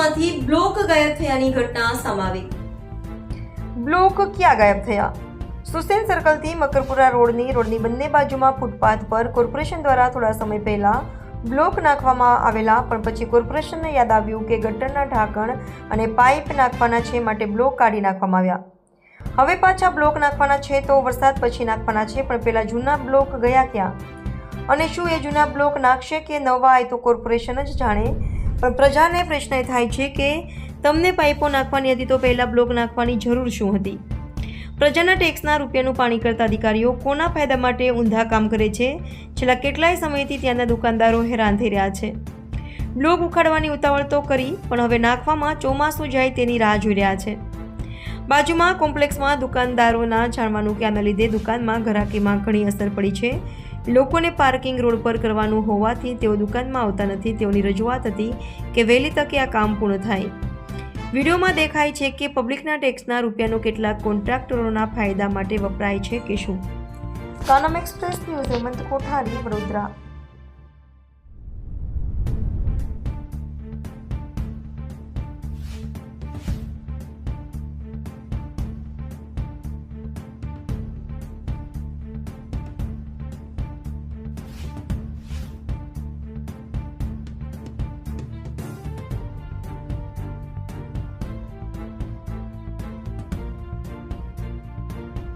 બાજુમાંથી block ગાયબ થયાની ઘટના સામે બ્લોક ક્યાં ગાયબ થયા? સુસેન સર્કલથી મકરપુરા રોડની રોડની બંને બાજુમાં ફૂટપાથ પર કોર્પોરેશન દ્વારા થોડા સમય પહેલા બ્લોક નાખવામાં આવેલા, પણ પછી કોર્પોરેશનને યાદ આવ્યું કે ગટરના ઢાંકણ અને પાઇપ નાખવાના છે માટે બ્લોક કાઢી નાખવામાં આવ્યા. હવે પાછા બ્લોક નાખવાના છે તો વરસાદ પછી નાખવાના છે, પણ પહેલાં જૂના બ્લોક ગયા ક્યાં? અને શું એ જૂના બ્લોક નાખશે કે નવા એ તો કોર્પોરેશન જ જાણે? પણ પ્રજાને પ્રશ્ન એ થાય છે કે તમને પાઇપો નાખવાની હતી તો પહેલાં બ્લોક નાખવાની જરૂર શું હતી? પ્રજાના ટેક્સના રૂપિયાનું પાણી કરતા અધિકારીઓ કોના ફાયદા માટે ઊંધા કામ કરે છે? છેલ્લા કેટલાય સમયથી ત્યાંના દુકાનદારો હેરાન થઈ રહ્યા છે. બ્લોક ઉખાડવાની ઉતાવળ તો કરી, પણ હવે નાખવામાં ચોમાસું જાય તેની રાહ જોઈ રહ્યા છે. બાજુમાં કોમ્પ્લેક્સમાં દુકાનદારોના જાણવાનું કે આના લીધે દુકાનમાં ઘરાકીમાં ઘણી અસર પડી છે. લોકોને પાર્કિંગ રોડ પર કરવાનું હોવાથી તેઓ દુકાનમાં આવતા નથી. તેઓની રજૂઆત હતી કે વહેલી તકે આ કામ પૂર્ણ થાય. વિડીયોમાં દેખાય છે કે પબ્લિકના ટેક્સના રૂપિયાનો કેટલાક કોન્ટ્રાક્ટરોના ફાયદા માટે વપરાય છે કે શું? કાનમ એક્સપ્રેસ ન્યૂઝ હેમંત કોઠારી, વડોદરા.